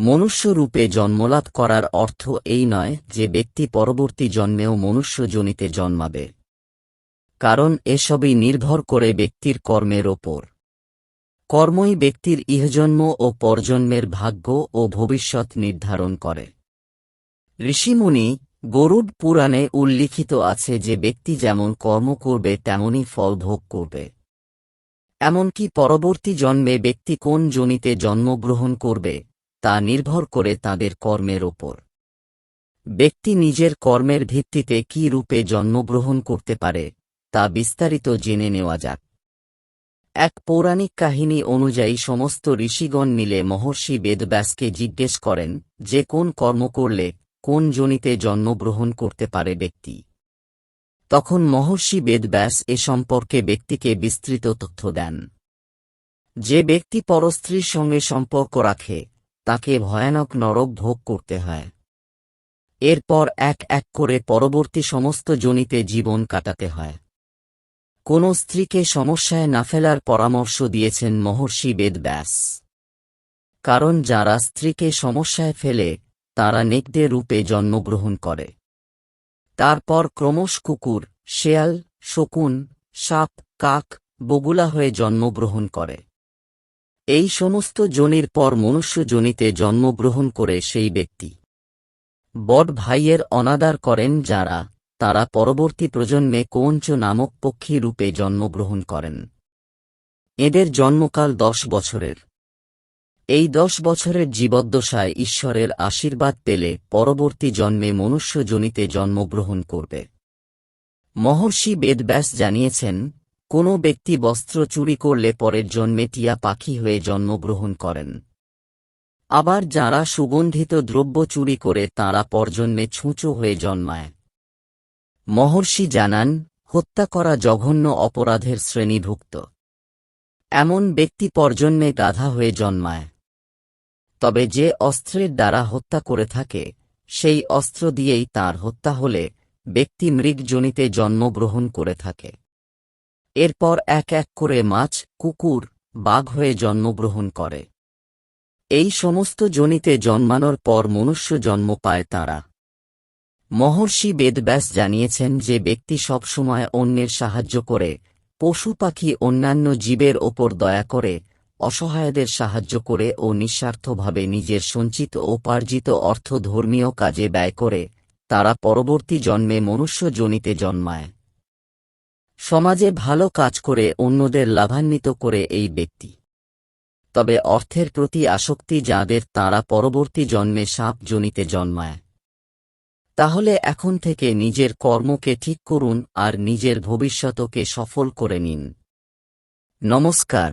মনুষ্য রূপে জন্মলাভ করার অর্থ এই নয় যে ব্যক্তি পরবর্তী জন্মেও মনুষ্যজনিতে জন্মাবে। কারণ এসবই নির্ভর করে ব্যক্তির কর্মের ওপর। কর্মই ব্যক্তির ইহজন্ম ও পরজন্মের ভাগ্য ও ভবিষ্যৎ নির্ধারণ করে। ঋষিমুনি গরুড পুরাণে উল্লিখিত আছে যে ব্যক্তি যেমন কর্ম করবে, তেমনই ফল ভোগ করবে। এমনকি পরবর্তী জন্মে ব্যক্তি কোন জনিতে জন্মগ্রহণ করবে তা নির্ভর করে তাদের কর্মের ওপর। ব্যক্তি নিজের কর্মের ভিত্তিতে কি রূপে জন্মগ্রহণ করতে পারে, তা বিস্তারিত জেনে নেওয়া যাক। এক পৌরাণিক কাহিনী অনুযায়ী সমস্ত ঋষিগণ মিলে মহর্ষি বেদব্যাসকে জিজ্ঞেস করেন যে কোন কর্ম করলে কোন জনিতে জন্মগ্রহণ করতে পারে ব্যক্তি। তখন মহর্ষি বেদব্যাস এ সম্পর্কে ব্যক্তিকে বিস্তৃত তথ্য দেন। যে ব্যক্তি পরস্ত্রীর সঙ্গে সম্পর্ক রাখে তাকে ভয়ানক নরক ভোগ করতে হয়। এরপর এক এক করে পরবর্তী সমস্ত জনিতে জীবন কাটাতে হয়। কোন স্ত্রীকে সমস্যায় না ফেলার পরামর্শ দিয়েছেন মহর্ষি বেদব্যাস। কারণ যারা স্ত্রীকে সমস্যায় ফেলে, তারা নেকদের রূপে জন্মগ্রহণ করে। তারপর ক্রমশ কুকুর, শেয়াল, শকুন, সাপ, কাক, বগুলা হয়ে জন্মগ্রহণ করে। এই সমস্ত জনির পর মনুষ্য জনিতে জন্মগ্রহণ করে সেই ব্যক্তি। বট ভাইয়ের অনাদার করেন যারা, তারা পরবর্তী প্রজন্মে কৌঞ্চ নামক পক্ষী রূপে জন্মগ্রহণ করেন। এদের জন্মকাল দশ বছরের। এই দশ বছরের জীবদ্দশায় ঈশ্বরের আশীর্বাদ পেলে পরবর্তী জন্মে মনুষ্য জনিতে জন্মগ্রহণ করবে। মহর্ষি বেদব্যাস জানিয়েছেন কোনো ব্যক্তি বস্ত্র চুরি করলে পরের জন্মে টিয়া পাখি হয়ে জন্মগ্রহণ করেন। আবার যারা সুগন্ধিত দ্রব্য চুরি করে তাঁরা পরজন্মে ছুঁচো হয়ে জন্মায়। মহর্ষি জানান, হত্যা করা জঘন্য অপরাধের শ্রেণীভুক্ত। এমন ব্যক্তি পরজন্মে গাধা হয়ে জন্মায়। তবে যে অস্ত্রের দ্বারা হত্যা করে থাকে, সেই অস্ত্র দিয়েই তার হত্যা হলে ব্যক্তি মৃগজনিতে জন্মগ্রহণ করে থাকে। এরপর এক এক করে মাছ, কুকুর, বাঘ হয়ে জন্মগ্রহণ করে। এই সমস্ত জনিতে জন্মানোর পর মনুষ্য জন্ম পায় তারা। মহর্ষি বেদব্যাস জানিয়েছেন যে ব্যক্তি সবসময় অন্যের সাহায্য করে, পশু পাখি অন্যান্য জীবের ওপর দয়া করে, অসহায়দের সাহায্য করে ও নিঃস্বার্থভাবে নিজের সঞ্চিত ও উপার্জিত অর্থ ধর্মীয় কাজে ব্যয় করে, তারা পরবর্তী জন্মে মনুষ্য জনিতে জন্মায়। সমাজে ভালো কাজ করে অন্যদের লাভান্বিত করে এই ব্যক্তি। তবে অর্থের প্রতি আসক্তি যাদের তারা পরবর্তী জন্মে সাপ জনিতে জন্মায়। তাহলে এখন থেকে নিজের কর্মকে ঠিক করুন আর নিজের ভবিষ্যতকে সফল করে নিন। নমস্কার।